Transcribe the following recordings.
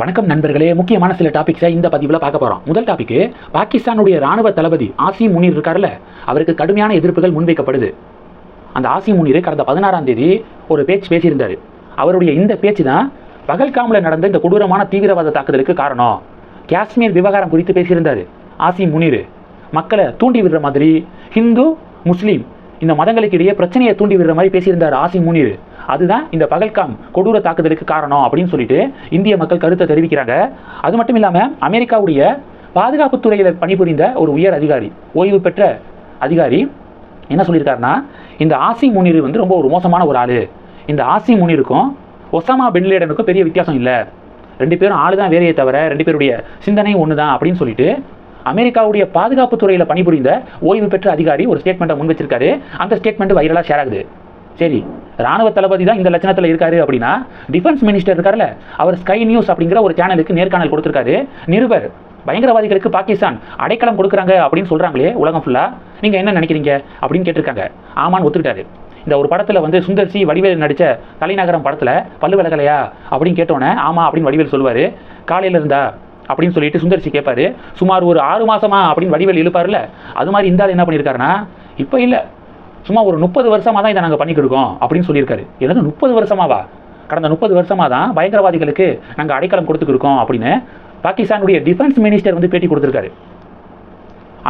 வணக்கம் நண்பர்களே. முக்கியமான சில டாபிக்ஸை இந்த பதிவில் பார்க்க போகிறோம் முதல் டாபிக்கு பாகிஸ்தானுடைய ராணுவ தளபதி ஆசிம் முனீர் இருக்கார்ல அவருக்கு கடுமையான எதிர்ப்புகள் முன்வைக்கப்படுது. அந்த ஆசிம் முனீர் கடந்த பதினாறாம் தேதி ஒரு பேச்சு பேசியிருந்தார். அவருடைய இந்த பேச்சு தான் பகல்காமில் நடந்த இந்த கொடூரமான தீவிரவாத தாக்குதலுக்கு காரணம். காஷ்மீர் விவகாரம் குறித்து பேசியிருந்தார் ஆசிம் முனீர். மக்களை தூண்டி விடுற மாதிரி ஹிந்து முஸ்லீம் இந்த மதங்களுக்கு இடையே பிரச்சனையை தூண்டி விடுற மாதிரி பேசியிருந்தார் ஆசிம் முனீர். அதுதான் இந்த பகல்காம் கொடூர தாக்குதலுக்கு காரணம் அப்படின்னு சொல்லிட்டு இந்திய மக்கள் கருத்தை தெரிவிக்கிறாங்க. அது மட்டும் இல்லாமல் அமெரிக்காவுடைய பாதுகாப்புத்துறையில் பணிபுரிந்த ஒரு உயர் அதிகாரி ஓய்வு பெற்ற அதிகாரி என்ன சொல்லியிருக்காருன்னா இந்த ஆசி முனீர் வந்து ரொம்ப ஒரு மோசமான ஒரு ஆள். இந்த ஆசி முனிருக்கும் ஒசாமா பின்லேடனுக்கும் பெரிய வித்தியாசம் இல்லை. ரெண்டு பேரும் ஆளு தான் வேறையே தவிர ரெண்டு பேருடைய சிந்தனை ஒன்று தான் அப்படின்னு சொல்லிட்டு அமெரிக்காவுடைய பாதுகாப்பு துறையில் பணிபுரிந்த ஓய்வு பெற்ற அதிகாரி ஒரு ஸ்டேட்மெண்ட்டை முன் வச்சிருக்காரு. அந்த ஸ்டேட்மெண்ட் வைரலாக ஷேர் ஆகுது. சரி ராணுவ தளபதி தான் இந்த லட்சணத்தில் இருக்காரு அப்படின்னா டிஃபென்ஸ் மினிஸ்டர் இருக்கார்ல அவர் ஸ்கை நியூஸ் அப்படிங்கிற ஒரு சேனலுக்கு நேர்காணல் கொடுத்துருக்காரு. நிருபர் பயங்கரவாதிகளுக்கு பாகிஸ்தான் அடைக்கலம் கொடுக்குறாங்க அப்படின்னு சொல்கிறாங்களே உலகம் ஃபுல்லாக நீங்கள் என்ன நினைக்கிறீங்க? அப்படின்னு கேட்டிருக்காங்க. ஆமான்னு ஒத்துக்கிட்டாரு. இந்த ஒரு படத்தில் வந்து சுந்தர் சி வடிவேல் நடித்த தலைநகரம் படத்தில் பல்லு விலகலையா? அப்படின்னு கேட்டோன்னே ஆமாம் அப்படின்னு வடிவேல் சொல்லுவார். காலையில் இருந்தா அப்படின்னு சொல்லிட்டு சுந்தர்சி கேட்பாரு சுமார் ஒரு ஆறு மாசமா அப்படின்னு வடிவேல் இழுப்பார்ல அது மாதிரி இருந்தால் என்ன பண்ணியிருக்காருன்னா இப்போ இல்லை. சும்மா ஒரு முப்பது வருஷமா தான் இதை நாங்கள் பண்ணி கொடுக்கோம் அப்படின்னு சொல்லியிருக்காரு. என்னது முப்பது வருஷமாவா? கடந்த முப்பது வருஷமா தான் பயங்கரவாதிகளுக்கு நாங்கள் அடைக்கலம் கொடுத்துருக்கோம் அப்படின்னு பாகிஸ்தானுடைய டிஃபென்ஸ் மினிஸ்டர் வந்து பேட்டி கொடுத்துருக்காரு.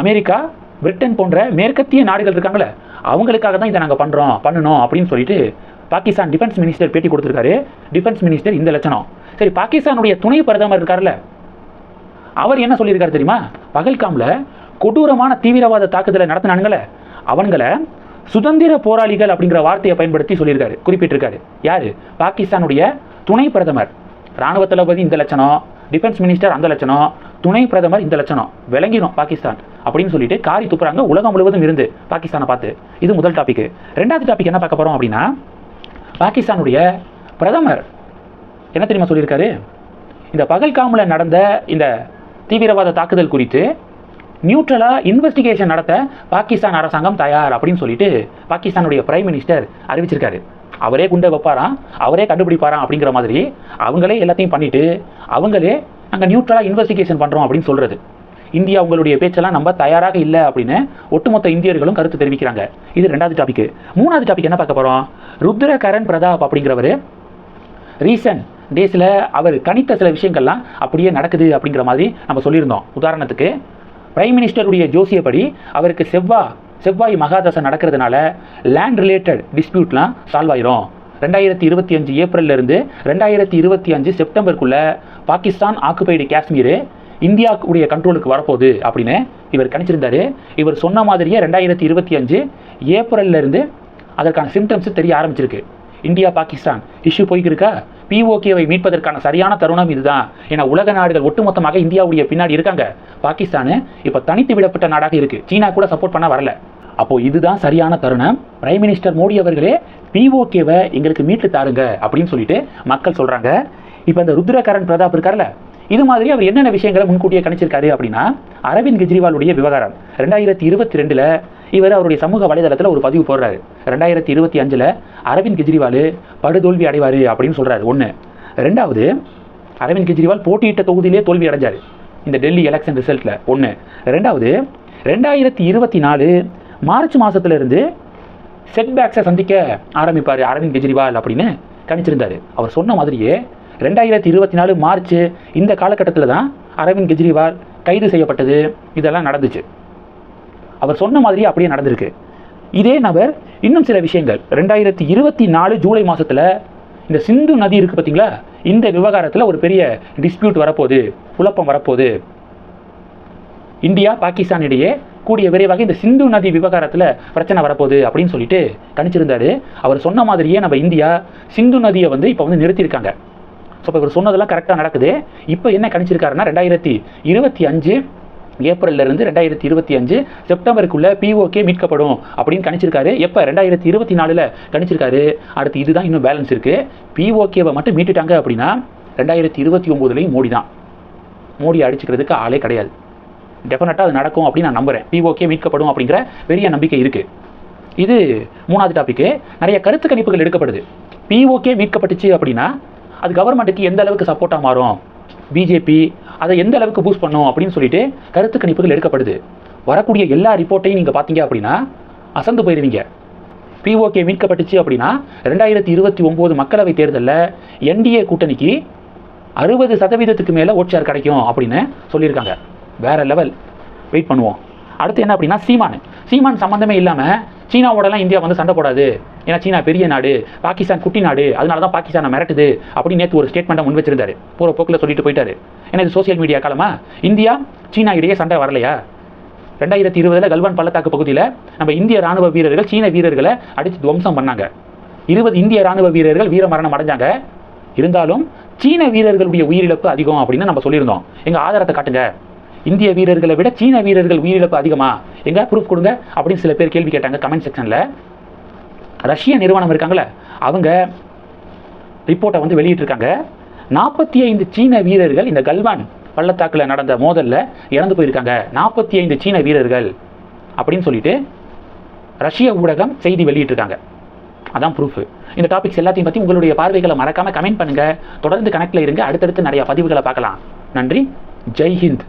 அமெரிக்கா பிரிட்டன் போன்ற மேற்கத்திய நாடுகள் இருக்காங்களே அவங்களுக்காக தான் இதை நாங்கள் பண்ணுறோம் பண்ணணும் அப்படின்னு சொல்லிட்டு பாகிஸ்தான் டிஃபென்ஸ் மினிஸ்டர் பேட்டி கொடுத்துருக்காரு. டிஃபென்ஸ் மினிஸ்டர் இந்த லட்சணம். சரி பாகிஸ்தானுடைய துணை பிரதமர் இருக்கார்ல அவர் என்ன சொல்லியிருக்காரு தெரியுமா? பகல்காமில் கொடூரமான தீவிரவாத தாக்குதலை நடத்தினானுங்களே அவங்கள சுதந்திர போராளிகள் அப்படிங்கிற வார்த்தையை பயன்படுத்தி சொல்லியிருக்காரு குறிப்பிட்டிருக்காரு. யாரு? பாகிஸ்தானுடைய துணை பிரதமர். ராணுவ தளபதி இந்த லட்சணம் டிஃபென்ஸ் மினிஸ்டர் அந்த லட்சணம் துணை பிரதமர் இந்த லட்சணம். விளங்கிடும் பாகிஸ்தான் அப்படின்னு சொல்லிட்டு காரி துப்புறாங்க. உலகம் முழுவதும் இருந்து பாகிஸ்தானை பார்த்து. இது முதல் டாபிக் ரெண்டாவது டாபிக் என்ன பார்க்க போறோம் அப்படின்னா பாகிஸ்தானுடைய பிரதமர் என்ன தெரியுமா சொல்லியிருக்காரு? இந்த பகல்காமில் நடந்த இந்த தீவிரவாத தாக்குதல் குறித்து நியூட்ரலாக இன்வெஸ்டிகேஷன் நடத்த பாகிஸ்தான் அரசாங்கம் தயார் அப்படின்னு சொல்லிட்டு பாகிஸ்தானுடைய பிரைம் மினிஸ்டர் அறிவிச்சிருக்காரு. அவரே குண்டை வைப்பாராம் அவரே கண்டுபிடிப்பாராம் அப்படிங்கிற மாதிரி அவங்களே எல்லாத்தையும் பண்ணிட்டு அவங்களே நாங்கள் நியூட்ரலாக இன்வெஸ்டிகேஷன் பண்ணுறோம் அப்படின்னு சொல்கிறது இந்தியா உங்களுடைய பேச்செல்லாம் நம்ம தயாராக இல்லை அப்படின்னு ஒட்டுமொத்த இந்தியர்களும் கருத்து தெரிவிக்கிறாங்க. இது ரெண்டாவது டாபிக் மூணாவது டாபிக் என்ன பார்க்க போகிறோம் ருத்ர கரண் பிரதாப் அப்படிங்கிறவர். ரீசன்ட் டேஸில் அவர் கணித்த சில விஷயங்கள்லாம் அப்படியே நடக்குது அப்படிங்கிற மாதிரி நம்ம சொல்லியிருந்தோம். உதாரணத்துக்கு பிரைம் மினிஸ்டருடைய ஜோசியப்படி அவருக்கு செவ்வாய் செவ்வாய் மகாதசை நடக்கிறதுனால லேண்ட் ரிலேட்டட் டிஸ்பியூட்லாம் சால்வ் ஆயிரும். ரெண்டாயிரத்தி இருபத்தி அஞ்சு ஏப்ரல்லேருந்து ரெண்டாயிரத்தி இருபத்தி அஞ்சு செப்டம்பருக்குள்ளே பாகிஸ்தான் ஆக்குபைடு காஷ்மீர் இந்தியாவுடைய கண்ட்ரோலுக்கு வரப்போகுது அப்படின்னு இவர் கணிச்சிருந்தாரு. இவர் சொன்ன மாதிரியே ரெண்டாயிரத்தி இருபத்தி அஞ்சு ஏப்ரல்லேருந்து அதற்கான சிம்டம்ஸ் தெரிய ஆரம்பிச்சிருக்கு. இந்தியா பாகிஸ்தான். இஷ்யூ போய்க்கிருக்கா? பிஓகேவை மீட்பதற்கான சரியான தருணம் இதுதான். ஏன்னா உலக நாடுகள் ஒட்டுமொத்தமாக இந்தியாவுடைய பின்னாடி இருக்காங்க. பாகிஸ்தான் இப்போ தனித்து விடப்பட்ட நாடாக இருக்கு. சீனா கூட சப்போர்ட் பண்ண வரல. அப்போ இதுதான் சரியான தருணம். பிரைம் மினிஸ்டர் மோடி அவர்களே பிஓகேவை எங்களுக்கு மீட்டு தாருங்க அப்படின்னு சொல்லிட்டு மக்கள் சொல்றாங்க. இப்போ இந்த ருத்ரகரன் பிரதாப் இருக்கார்ல இது மாதிரி அவர் என்னென்ன விஷயங்களை முன்கூட்டியே கணிச்சிருக்காரு அப்படின்னா அரவிந்த் கெஜ்ரிவாலுடைய விவகாரம். ரெண்டாயிரத்தி இருபத்தி ரெண்டுல இவர் அவருடைய சமூக வலைதளத்தில் ஒரு பதிவு போடுறாரு. ரெண்டாயிரத்தி இருபத்தி அஞ்சில் அரவிந்த் கெஜ்ரிவால் படுதோல்வி அடைவார் அப்படின்னு சொல்கிறாரு ஒன்று ரெண்டாவது அரவிந்த் கெஜ்ரிவால் போட்டியிட்ட தொகுதியிலே தோல்வி அடைஞ்சார். இந்த டெல்லி எலெக்ஷன் ரிசல்ட்டில் ஒன்று ரெண்டாவது ரெண்டாயிரத்தி இருபத்தி நாலு மார்ச் மாதத்துலேருந்து செட்பேக்ஸை சந்திக்க ஆரம்பிப்பார் அரவிந்த் கெஜ்ரிவால் அப்படின்னு கணிச்சிருந்தார். அவர் சொன்ன மாதிரியே ரெண்டாயிரத்தி இருபத்தி நாலு மார்ச் இந்த காலகட்டத்தில் தான் அரவிந்த் கெஜ்ரிவால் கைது செய்யப்பட்டது. இதெல்லாம் நடந்துச்சு. அவர் சொன்ன மாதிரியே அப்படியே நடந்திருக்கு. இதே நபர் இன்னும் சில விஷயங்கள். ரெண்டாயிரத்தி இருபத்தி நாலு ஜூலை மாதத்தில் இந்த சிந்து நதி இருக்குது பார்த்தீங்களா இந்த விவகாரத்தில் ஒரு பெரிய டிஸ்பியூட் வரப்போகுது. குழப்பம் வரப்போகுது. இந்தியா பாகிஸ்தான் இடையே கூடிய விரைவாக இந்த சிந்து நதி விவகாரத்தில் பிரச்சனை வரப்போகுது அப்படின்னு சொல்லிட்டு கணிச்சிருந்தாரு. அவர் சொன்ன மாதிரியே நம்ம இந்தியா சிந்து நதியை வந்து இப்போ வந்து நிறுத்தியிருக்காங்க. ஸோ இப்போ இவர் சொன்னதெல்லாம் கரெக்டாக நடக்குது. இப்போ என்ன கணிச்சிருக்காருன்னா ரெண்டாயிரத்தி இருபத்தி அஞ்சு ஏப்ரல்ல இருந்து ரெண்டாயிரத்தி இருபத்தி அஞ்சு செப்டம்பருக்குள்ள பிஓகே மீட்கப்படும் அப்படின்னு கணிச்சிருக்காரு. எப்போ? ரெண்டாயிரத்தி இருபத்தி நாலில் கணிச்சிருக்காரு. அடுத்து இதுதான் இன்னும் பேலன்ஸ் இருக்கு. பிஓகேவை மட்டும் மீட்டுட்டாங்க அப்படின்னா ரெண்டாயிரத்தி இருபத்தி ஒம்போதுலேயும் மோடி தான். மோடி அடிச்சுக்கிறதுக்கு ஆளே கிடையாது. டெஃபினட்டாக அது நடக்கும் அப்படின்னு நான் நம்புறேன். பிஓகே மீட்கப்படும் அப்படிங்கிற பெரிய நம்பிக்கை இருக்குது இது மூணாவது டாபிக்கு நிறைய கருத்து கணிப்புகள் எடுக்கப்படுது. பிஓகே மீட்கப்பட்டுச்சு அப்படின்னா அது கவர்மெண்ட்டுக்கு எந்த அளவுக்கு சப்போர்ட்டாக மாறும்? பிஜேபி அதை எந்த அளவுக்கு பூஸ்ட் பண்ணும் அப்படின்னு சொல்லிட்டு கருத்து கணிப்புகள் எடுக்கப்படுது. வரக்கூடிய எல்லா ரிப்போர்ட்டையும் நீங்கள் பார்த்தீங்க அப்படின்னா அசந்து போயிடுவீங்க பிஓகே மீட்கப்பட்டுச்சு அப்படின்னா ரெண்டாயிரத்தி இருபத்தி ஒம்பது மக்களவை தேர்தலில் என்டிஏ கூட்டணிக்கு அறுபது சதவீதத்துக்கு மேலே ஓட்சியார் கிடைக்கும் அப்படின்னு சொல்லியிருக்காங்க. வேற லெவல் வெயிட் பண்ணுவோம். அடுத்து என்ன அப்படின்னா சீமான். சீமான் சம்மந்தமே இல்லாமல் சீனாவோடலாம் இந்தியா வந்து சண்டை போடாது. ஏன்னா சீனா பெரிய நாடு பாகிஸ்தான் குட்டி நாடு அதனால தான் பாகிஸ்தானை மிரட்டுது அப்படின்னு நேற்று ஒரு ஸ்டேட்மெண்ட்டை முன் வச்சிருந்தாரு. போகிற போக்கில் சொல்லிட்டு போயிட்டாரு. ஏன்னா இது சோசியல் மீடியா காலமா? இந்தியா சீனா இடையே சண்டை வரலையா? ரெண்டாயிரத்தி இருபதுல கல்வான் பள்ளத்தாக்கு பகுதியில் நம்ம இந்திய ராணுவ வீரர்கள் சீன வீரர்களை அடித்து துவம்சம் பண்ணாங்க. இருபது இந்திய ராணுவ வீரர்கள் வீர மரணம் அடைஞ்சாங்க. இருந்தாலும் சீன வீரர்களுடைய உயிரிழப்பு அதிகம் அப்படின்னு நம்ம சொல்லியிருந்தோம். எங்க ஆதாரத்தை காட்டுங்க. இந்திய வீரர்களை விட சீன வீரர்கள் உயிரிழப்பு அதிகமா? எங்க? ப்ரூஃப் கொடுங்க அப்படின்னு சில பேர் கேள்வி கேட்டாங்க கமெண்ட் செக்ஷன்ல ரஷ்ய நிறுவனம் இருக்காங்களே அவங்க ரிப்போர்ட்டை வந்து வெளியிட்டிருக்காங்க. நாற்பத்தி ஐந்து சீன வீரர்கள் இந்த கல்வான் பள்ளத்தாக்கில் நடந்த மோதலில் இறந்து போயிருக்காங்க. நாற்பத்தி ஐந்து சீன வீரர்கள் அப்படின்னு சொல்லிட்டு ரஷ்ய ஊடகம் செய்தி வெளியிட்டிருக்காங்க. அதான் ப்ரூஃப் இந்த டாபிக்ஸ் எல்லாத்தையும் பற்றி உங்களுடைய பார்வைகளை மறக்காமல் கமெண்ட் பண்ணுங்கள் தொடர்ந்து கனெக்டில் இருங்க. அடுத்தடுத்து நிறையா பதிவுகளை பார்க்கலாம். நன்றி. ஜெய்ஹிந்த்